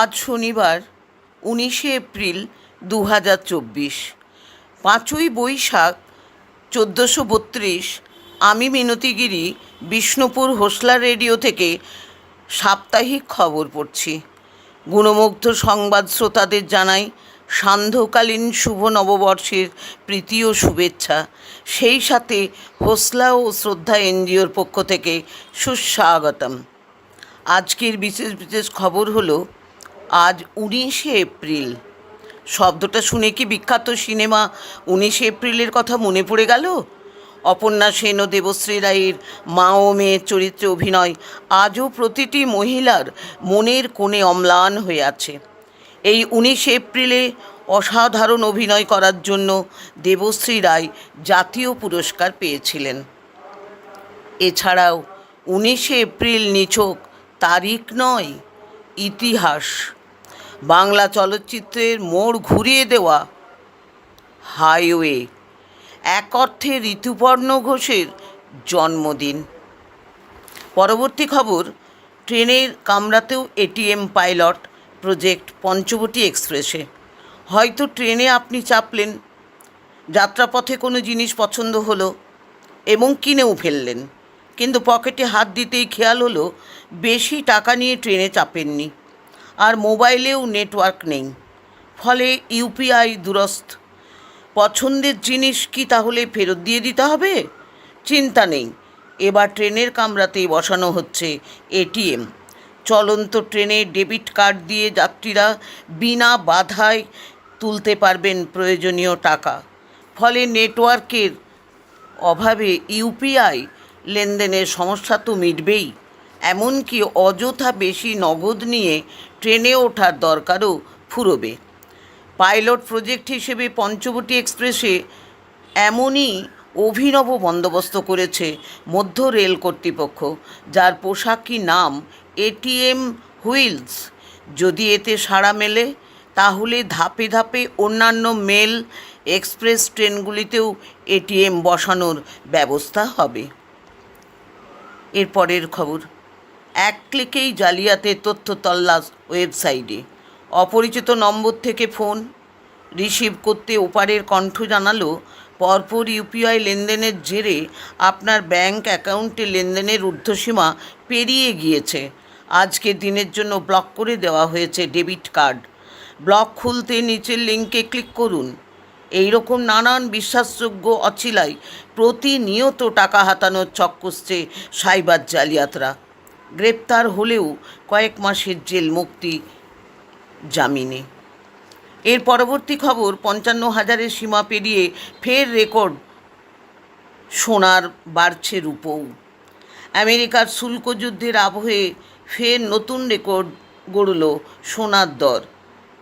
আজ শনিবার, উনিশে এপ্রিল দু হাজার চব্বিশ। পাঁচই বৈশাখ, চোদ্দোশো বত্রিশ, আমি মিনতিগিরি, বিষ্ণুপুর হোসলা রেডিও থেকে সাপ্তাহিক খবর পড়ছি। গুণমুগ্ধ সংবাদ শ্রোতাদের জানাই সান্ধ্যকালীন শুভ নববর্ষের প্রীতি ও শুভেচ্ছা। সেই সাথে হোসলা ও শ্রদ্ধা এনজিওর পক্ষ থেকে সুস্বাগতম। আজকের বিশেষ বিশেষ খবর হলো আজ উনিশে এপ্রিল। শব্দটা শুনে কি বিখ্যাত সিনেমা উনিশে এপ্রিলের কথা মনে পড়ে গেল? অপর্ণা সেন ও দেবশ্রী রায়ের মা ও মেয়ের চরিত্রে অভিনয় আজও প্রতিটি মহিলার মনের কোণে অম্লান হয়ে আছে। এই উনিশে এপ্রিলে অসাধারণ অভিনয় করার জন্য দেবশ্রী রায় জাতীয় পুরস্কার পেয়েছিলেন। এছাড়াও উনিশে এপ্রিল নিছক তারিখ নয়, ইতিহাস। বাংলা চলচ্চিত্রের মোড় ঘুরিয়ে দেওয়া হাইওয়ে, এক অর্থে ঋতুপর্ণ ঘোষের জন্মদিন। পরবর্তী খবর, ট্রেনের কামরাতেও এটিএম পাইলট প্রজেক্ট পঞ্চবটি এক্সপ্রেসে। হয়তো ট্রেনে আপনি চাপলেন, যাত্রাপথে কোনো জিনিস পছন্দ হলো এবং কিনেও ফেললেন, কিন্তু পকেটে হাত দিতেই খেয়াল হলো, বেশি টাকা নিয়ে ট্রেনে চাপেননি। আর মোবাইলেও নেটওয়ার্ক নেই। ফলে ইউপিআই দুরস্ত পছন্দের জিনিস কি তাহলে ফেরত দিয়ে দিতে হবে? চিন্তা নেই। এবার ট্রেনের কামরাতেই বসানো হচ্ছে এটিএম চলন্ত ট্রেনে ডেবিট কার্ড দিয়ে যাত্রীরা বিনা বাধায় তুলতে পারবেন প্রয়োজনীয় টাকা। ফলে নেটওয়ার্কের অভাবে ইউপিআই লেনদেনের সমস্যা তো মিটবেই। এমনকি অযথা বেশি নগদ নিয়ে ট্রেনে ওঠার দরকারও ফুরবে। পাইলট প্রজেক্ট হিসেবে পঞ্চবটি এক্সপ্রেসে এমনই অভিনব বন্দোবস্ত করেছে মধ্য রেল কর্তৃপক্ষ, যার পোশাকি নাম এটিএম হুইলস। যদি এতে সাড়া মেলে, তাহলে ধাপে ধাপে অন্যান্য মেল এক্সপ্রেস ট্রেনগুলিতেও এটিএম বসানোর ব্যবস্থা হবে। এরপরের খবর। এক ক্লিকেই জালিয়াতের তথ্য তল্লাশ ওয়েবসাইটে। অপরিচিত নম্বর থেকে ফোন রিসিভ করতে ওপারের কণ্ঠ জানালো, পরপর ইউপিআই লেনদেনের জেরে আপনার ব্যাংক অ্যাকাউন্টে লেনদেনের ঊর্ধ্বসীমা পেরিয়ে গিয়েছে। আজকে দিনের জন্য ব্লক করে দেওয়া হয়েছে ডেবিট কার্ড। ব্লক খুলতে নিচের লিঙ্কে ক্লিক করুন। এই রকম নানান বিশ্বাসযোগ্য অছিলাই প্রতিনিয়ত টাকা হাতানোর ছক কষছে সাইবার জালিয়াতরা। গ্রেপ্তার হলেও কয়েক মাসের জেল মুক্তি জামিনে। এর পরবর্তী খবর, পঞ্চান্ন হাজারের সীমা পেরিয়ে ফের রেকর্ড সোনার বাড়ছে রূপও। আমেরিকার শুল্ক যুদ্ধের আবহে ফের নতুন রেকর্ড গড়ল সোনার দর।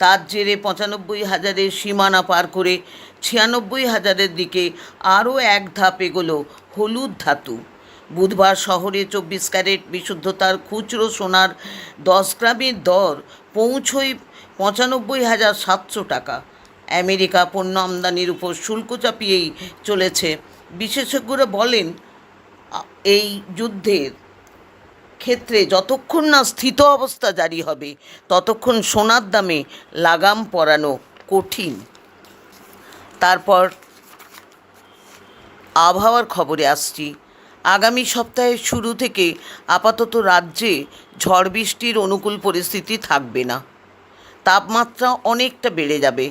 তার জেরে পঁচানব্বই হাজারের সীমানা পার করে ছিয়ানব্বই হাজারের দিকে আরও এক ধাপ এগোলো হলুদ ধাতু। বুধবার শহরে চব্বিশ ক্যারেট বিশুদ্ধতার খুচরো সোনার দশ গ্রামের দর পৌঁছই পঁচানব্বই হাজার সাতশো টাকা। আমেরিকা পণ্য আমদানির উপর শুল্ক চাপিয়েই চলেছে। বিশেষজ্ঞরা বলেন, এই যুদ্ধের ক্ষেত্রে যতক্ষণ না স্থিত অবস্থা জারি হবে, ততক্ষণ সোনার দামে লাগাম পরানো কঠিন। তারপর আবহাওয়ার খবরে আসছি। আগামী সপ্তাহের শুরু থেকে আপাতত রাজ্যে ঝড় বৃষ্টির অনুকূল পরিস্থিতি থাকবে না। তাপমাত্রা অনেকটা বেড়ে যাবে।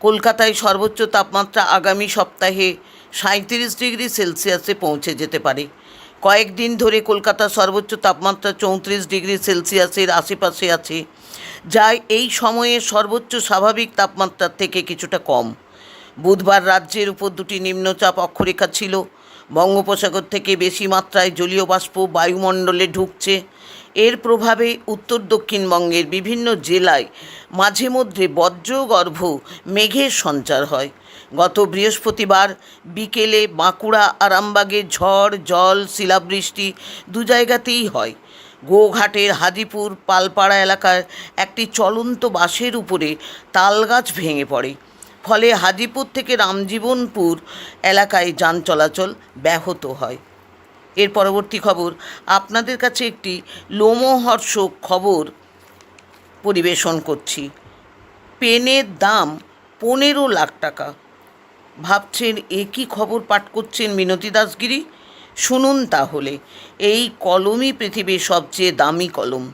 কলকাতায় সর্বোচ্চ তাপমাত্রা আগামী সপ্তাহে সাঁত্রিশ ডিগ্রি সেলসিয়াসে পৌঁছে যেতে পারে। কয়েকদিন ধরে কলকাতার সর্বোচ্চ তাপমাত্রা চৌত্রিশ ডিগ্রি সেলসিয়াসের আশেপাশে আছে, যা এই সময়ে সর্বোচ্চ স্বাভাবিক তাপমাত্রার থেকে কিছুটা কম। বুধবার রাজ্যের উপর দুটি নিম্নচাপ অক্ষরেখা ছিল। বঙ্গোপসাগর থেকে বেশি মাত্রায় জলীয় বাষ্প বায়ুমণ্ডলে ঢুকছে। এর প্রভাবে উত্তর দক্ষিণবঙ্গের বিভিন্ন জেলায় মাঝে মধ্যে বজ্রগর্ভ মেঘের সঞ্চার হয়। গত বৃহস্পতিবার বিকেলে বাঁকুড়া, আরামবাগে ঝড়, জল, শিলাবৃষ্টি দু জায়গাতেই হয়। গোঘাটের হাজিপুর, পালপাড়া এলাকার একটি চলন্ত বাসের উপরে তালগাছ ভেঙে পড়ে। ফলে হাজিপুর থেকে রামজীবনপুর এলাকায় যান চলাচল ব্যাহত হয়। এর পরবর্তী খবর, আপনাদের কাছে একটি লোমহর্ষক খবর পরিবেশন করছি। পেনের দাম পনেরো লাখ টাকা। ভাবছেন, এ কী খবর পাঠ করছেন মিনতি দাসগিরি শুনুন তাহলে। এই কলমই পৃথিবীর সবচেয়ে দামি কলম।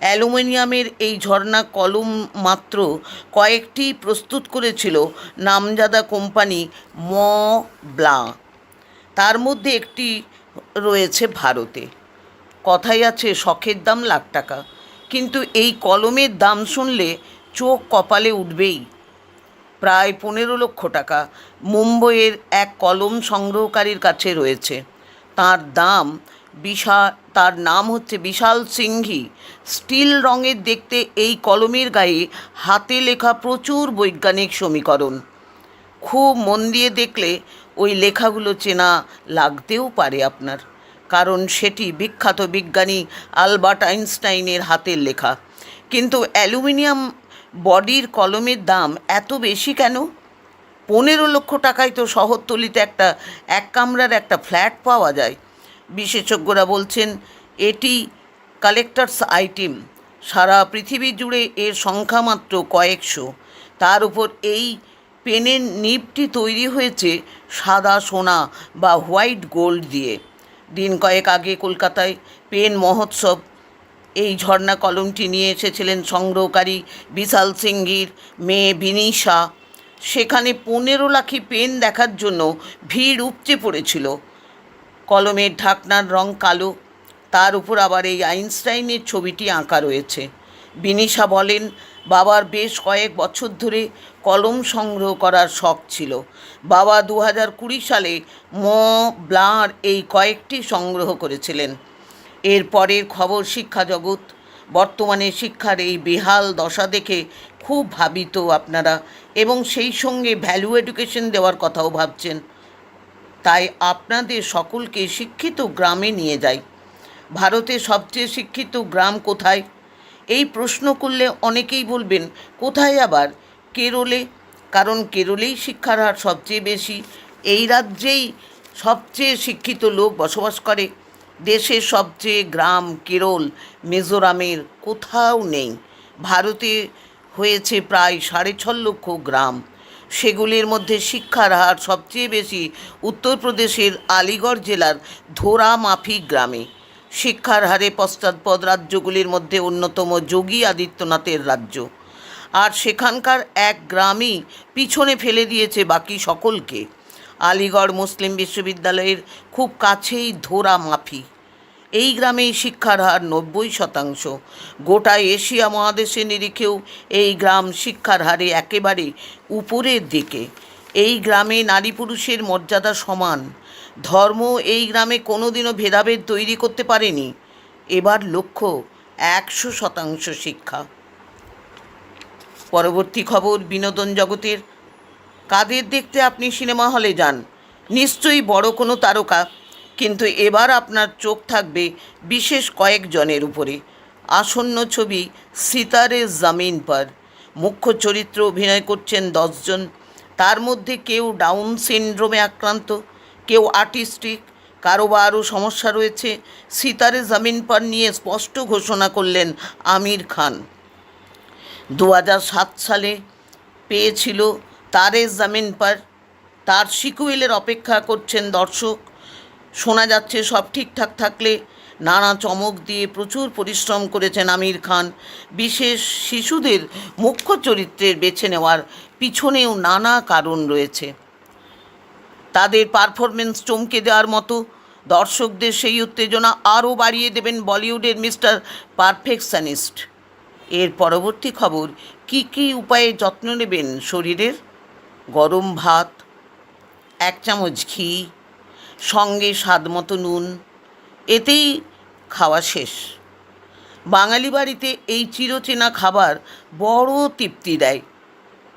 অ্যালুমিনিয়ামের এই ঝর্ণা কলম মাত্র কয়েকটি প্রস্তুত করেছিল নামজাদা কোম্পানি ম ব্লা। তার মধ্যে একটি রয়েছে ভারতে। কথাই আছে, শখের দাম লাখ টাকা। কিন্তু এই কলমের দাম শুনলে চোখ কপালে উঠবেই। প্রায় পনেরো লক্ষ টাকা মুম্বইয়ের এক কলম সংগ্রহকারীর কাছে রয়েছে। তার দাম বিশাল তার নাম হচ্ছে বিশাল সিংঘি স্টিল রঙের দেখতে এই কলমের গায়ে হাতে লেখা প্রচুর বৈজ্ঞানিক সমীকরণ। খুব মন দিয়ে দেখলে ওই লেখাগুলো চেনা লাগতেও পারে আপনার, কারণ সেটি বিখ্যাত বিজ্ঞানী আলবার্ট আইনস্টাইনের হাতের লেখা। কিন্তু অ্যালুমিনিয়াম বডির কলমের দাম এত বেশি কেন? পনেরো লক্ষ টাকায় তো শহরতলিতে একটা এক কামরার একটা ফ্ল্যাট পাওয়া যায়। বিশেষজ্ঞরা বলছেন, এটি কালেক্টরস আইটেম সারা পৃথিবী জুড়ে এর সংখ্যা মাত্র কয়েকশো। তার উপর এই পেনের নিপটি তৈরি হয়েছে সাদা সোনা বা হোয়াইট গোল্ড দিয়ে। দিন কয়েক আগে কলকাতায় পেন মহোৎসব। এই ঝর্ণা কলমটি নিয়ে এসেছিলেন সংগ্রহকারী বিশাল সিংহির মেয়ে বিনিশা। সেখানে পনেরো লাখি পেন দেখার জন্য ভিড় উপচে পড়েছিল। কলমের ঢাকনার রং কালো। তার উপর আবার এই আইনস্টাইনের ছবিটি আঁকা রয়েছে। বিনিশা বলেন, বাবার বেশ কয়েক বছর ধরে কলম সংগ্রহ করার শখ ছিল। বাবা দু কুড়ি সালে ম. ব্লার এই কয়েকটি সংগ্রহ করেছিলেন। এর পরের খবর শিক্ষা জগৎ। বর্তমানে শিক্ষার এই বেহাল দশা দেখে খুব ভাবিত আপনারা এবং সেই সঙ্গে ভ্যালু এডুকেশন দেওয়ার কথাও ভাবছেন। তাই আপনাদের সকলকে শিক্ষিত গ্রামে নিয়ে যাই। ভারতে সবচেয়ে শিক্ষিত গ্রাম কোথায়? এই প্রশ্ন করলে অনেকেই বলবেন, কোথায় আবার? কেরলে? কারণ কেরলেই শিক্ষার হার সবচেয়ে বেশি। এই রাজ্যেই সবচেয়ে শিক্ষিত লোক বসবাস করে। দেশের সবচেয়ে গ্রাম কেরল, মিজোরামের কোথাও নেই। ভারতে হয়েছে প্রায় সাড়ে ছ লক্ষ গ্রাম। সেগুলির মধ্যে শিক্ষার হার সবচেয়ে বেশি উত্তরপ্রদেশের আলিগড় জেলার ধোরা মাফি গ্রামে। শিক্ষার হারে পশ্চাৎপদ রাজ্যগুলির মধ্যে অন্যতম যোগী আদিত্যনাথের রাজ্য। আর সেখানকার এক গ্রামই পিছনে ফেলে দিয়েছে বাকি সকলকে। আলিগড় মুসলিম বিশ্ববিদ্যালয়ের খুব কাছেই ধোরা মাফি এই গ্রামেই শিক্ষার হার নব্বই শতাংশ। গোটা এশিয়া মহাদেশে নিরিখেও এই গ্রাম শিক্ষার হারে একেবারে উপরের দিকে। এই গ্রামে নারী পুরুষের মর্যাদা সমান। ধর্ম এই গ্রামে কোনোদিনও ভেদাভেদ তৈরি করতে পারেনি। এবার লক্ষ্য একশো শতাংশ শিক্ষা। পরবর্তী খবর বিনোদন জগতের। কাদের দেখতে আপনি সিনেমা হলে যান? নিশ্চয়ই বড় কোনো তারকা কিন্তু এবার আপনার চোখ থাকবে বিশেষ কয়েকজনের উপরে। আসন্ন ছবি সিতারে জামিন পর। মুখ্য চরিত্র অভিনয় করছেন দশজন। তার মধ্যে কেউ ডাউন সিনড্রোমে আক্রান্ত, কেউ আর্টিস্টিক, কারও বা আরও সমস্যা রয়েছে, সিতারে জামিন পর নিয়ে স্পষ্ট ঘোষণা করলেন আমির খান। দু সালে পেয়েছিল তারে জামিন পর। তার সিকুয়েলের অপেক্ষা করছেন দর্শক। শোনা যাচ্ছে, সব ঠিকঠাক থাকলে নানা চমক দিয়ে প্রচুর পরিশ্রম করেছেন আমির খান। বিশেষ শিশুদের মুখ্য চরিত্রের বেছে নেওয়ার পিছনেও নানা কারণ রয়েছে। তাদের পারফরমেন্স চমকে দেওয়ার মতো দর্শকদের সেই উত্তেজনা আরও বাড়িয়ে দেবেন বলিউডের মিস্টার পারফেকশনিস্ট। এর পরবর্তী খবর, কি কি উপায়ে যত্ন নেবেন শরীরের? গরম ভাত, এক চামচ ঘি সঙ্গে স্বাদ মতো নুন। এতেই খাওয়া শেষ। বাঙালি বাড়িতে এই চিরচেনা খাবার বড় তৃপ্তি দেয়।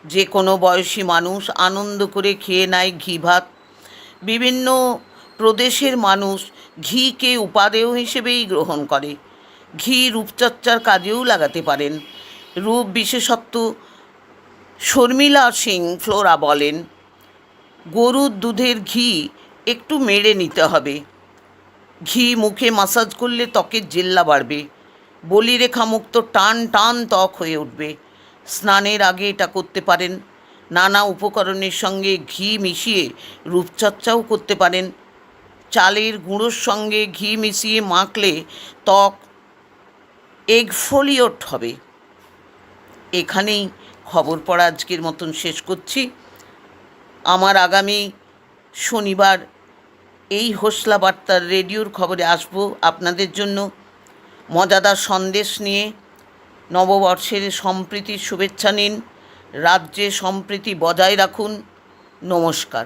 যে কোনো বয়সী মানুষ আনন্দ করে খেয়ে নেয় ঘি ভাত। বিভিন্ন প্রদেশের মানুষ ঘিকে উপাদেয় হিসেবেই গ্রহণ করে। ঘি রূপচর্চার কাজেও লাগাতে পারেন। রূপ বিশেষত্ব শর্মিলা সিং ফ্লোরা বলেন, গরুর দুধের ঘি একটু মেরে নিতে হবে। ঘি মুখে মাসাজ করলে ত্বকের জেল্লা বাড়বে। বলিরেখামুক্ত টান টান ত্বক হয়ে উঠবে। স্নানের আগে এটা করতে পারেন। নানা উপকরণের সঙ্গে ঘি মিশিয়ে রূপচর্চাও করতে পারেন। চালের গুঁড়োর সঙ্গে ঘি মিশিয়ে মাখলে ত্বক এগফোলিওট হবে। এখানেই খবর পড়া আজকের মতন শেষ করছি। আমার আগামী শনিবার এই হোসলা বার্তার রেডিওর খবরে আসব আপনাদের জন্য। মজাদার সন্দেশ নিয়ে নববর্ষের সম্প্রীতির শুভেচ্ছা নিন। রাজ্যে সম্প্রীতি বজায় রাখুন। নমস্কার।